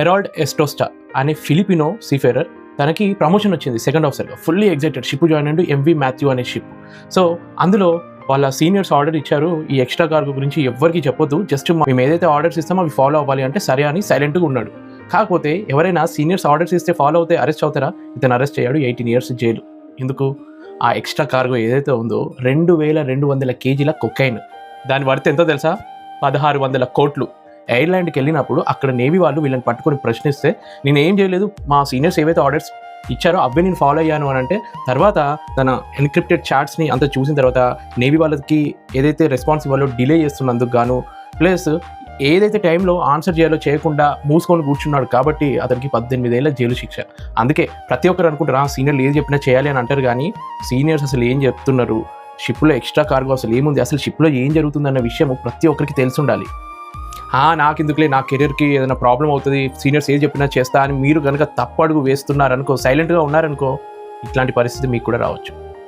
Herald ఎస్టోస్టా అనే Filipino సీఫేరర్ తనకి promotion వచ్చింది సెకండ్ ఆఫీసర్గా fully excited ship join and MV Matthew అనే షిప్ సో అందులో వాళ్ళ సీనియర్స్ ఆర్డర్ ఇచ్చారు. ఈ ఎక్స్ట్రా కార్గో గురించి ఎవరికి చెప్పొద్దు. జస్ట్ మేము ఏదైతే ఆర్డర్స్ ఇస్తామో అవి ఫాలో అవ్వాలి అంటే సరే అని సైలెంట్గా ఉన్నాడు. కాకపోతే ఎవరైనా సీనియర్స్ ఆర్డర్స్ ఇస్తే ఫాలో అవుతే అరెస్ట్ అవుతారా? ఇతను అరెస్ట్ అయ్యాడు ఎయిటీన్ ఇయర్స్ జైలు ఎందుకు? ఆ ఎక్స్ట్రా కార్గో ఏదైతే ఉందో రెండు వేల రెండు వందల కేజీల కొకైన్ దాని వర్త్ ఎంతో తెలుసా? పదహారు వందల కోట్లు. ఎయిర్లైన్కి వెళ్ళినప్పుడు అక్కడ నేవీ వాళ్ళు వీళ్ళని పట్టుకొని ప్రశ్నిస్తే నేను ఏం చేయలేదు? మా సీనియర్స్ ఏవైతే ఆర్డర్స్ ఇచ్చారో అవే నేను ఫాలో అయ్యాను అని అంటే తర్వాత తన ఎన్క్రిప్టెడ్ చాట్స్ని అంతా చూసిన తర్వాత నేవీ వాళ్ళకి ఏదైతే రెస్పాన్స్ ఇవ్వాలో డిలే చేస్తున్నందుకు గాను ప్లస్ ఏదైతే టైంలో ఆన్సర్ చేయాలో చేయకుండా మూసుకొని కూర్చున్నాడు కాబట్టి అతనికి పద్దెనిమిదేళ్ళ జైలు శిక్ష. అందుకే ప్రతి ఒక్కరు అనుకుంటారు "ఆ, సీనియర్లు ఏది చెప్పినా చేయాలి అని అంటారు కానీ సీనియర్స్ అసలు ఏం చెప్తున్నారు? షిప్లో ఎక్స్ట్రా కార్గో అసలు ఏముంది? అసలు షిప్లో ఏం జరుగుతుందన్న విషయం ప్రతి ఒక్కరికి తెలిసి ఉండాలి. నాకెందుకులే నా కెరీర్కి ఏదైనా ప్రాబ్లం అవుతుంది సీనియర్స్ ఏది చెప్పినా చేస్తా అని మీరు కనుక తప్పడుగు వేస్తున్నారనుకో సైలెంట్గా ఉన్నారనుకో ఇట్లాంటి పరిస్థితి మీకు కూడా రావచ్చు.